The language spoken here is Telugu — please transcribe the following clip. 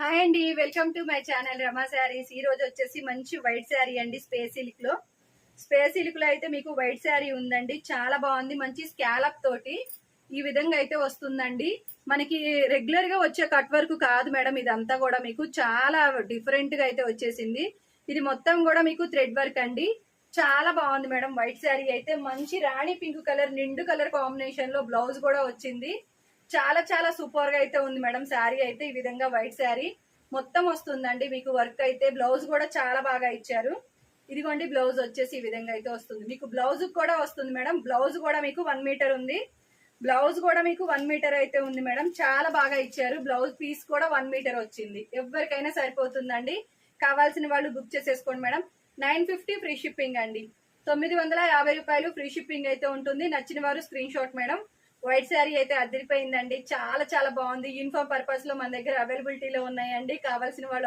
హాయ్ అండి welcome to my channel Rama Sarees. ఈ రోజు వచ్చేసి మంచి వైట్ శారీ అండి స్పేస్ సిల్క్లో. స్పేస్ సిల్క్లో అయితే మీకు వైట్ శారీ ఉందండి చాలా బాగుంది మంచి స్కాలప్ తోటి ఈ విధంగా అయితే వస్తుందండి. మనకి రెగ్యులర్గా వచ్చే కట్ వర్క్ కాదు మేడం ఇదంతా కూడా మీకు చాలా డిఫరెంట్గా అయితే వచ్చేసింది. ఇది మొత్తం కూడా మీకు థ్రెడ్ వర్క్ అండి. చాలా బాగుంది మేడం వైట్ శారీ అయితే. మంచి రాణి పింక్ కలర్ నిండు కలర్ కాంబినేషన్లో బ్లౌజ్ కూడా వచ్చింది. చాలా చాలా సూపర్గా అయితే ఉంది మేడం. శారీ అయితే ఈ విధంగా వైట్ శారీ. మొత్తం వస్తుందండి. మీకు వర్క్ అయితే బ్లౌజ్ కూడా చాలా బాగా ఇచ్చారు. ఇదిగోండి బ్లౌజ్ వచ్చేసి ఈ విధంగా అయితే వస్తుంది. మీకు బ్లౌజ్ కూడా వస్తుంది మేడం. బ్లౌజ్ కూడా మీకు వన్ మీటర్ ఉంది. బ్లౌజ్ కూడా మీకు వన్ మీటర్ అయితే ఉంది మేడం. చాలా బాగా ఇచ్చారు. బ్లౌజ్ పీస్ కూడా వన్ మీటర్ వచ్చింది. ఎవరికైనా సరిపోతుందండి. కావాల్సిన వాళ్ళు బుక్ చేసేసుకోండి madam. Nine fifty free shipping అండి. తొమ్మిది వందల యాభై రూపాయలు ఫ్రీ షిప్పింగ్ అయితే ఉంటుంది. నచ్చిన వారు screen shot madam. White sari అయితే అదిరిపోయిందండి. చాలా చాలా బాగుంది. యూనిఫామ్ పర్పస్లో మన దగ్గర అవైలబిలిటీలో ఉన్నాయండి. కావాల్సిన వాళ్ళు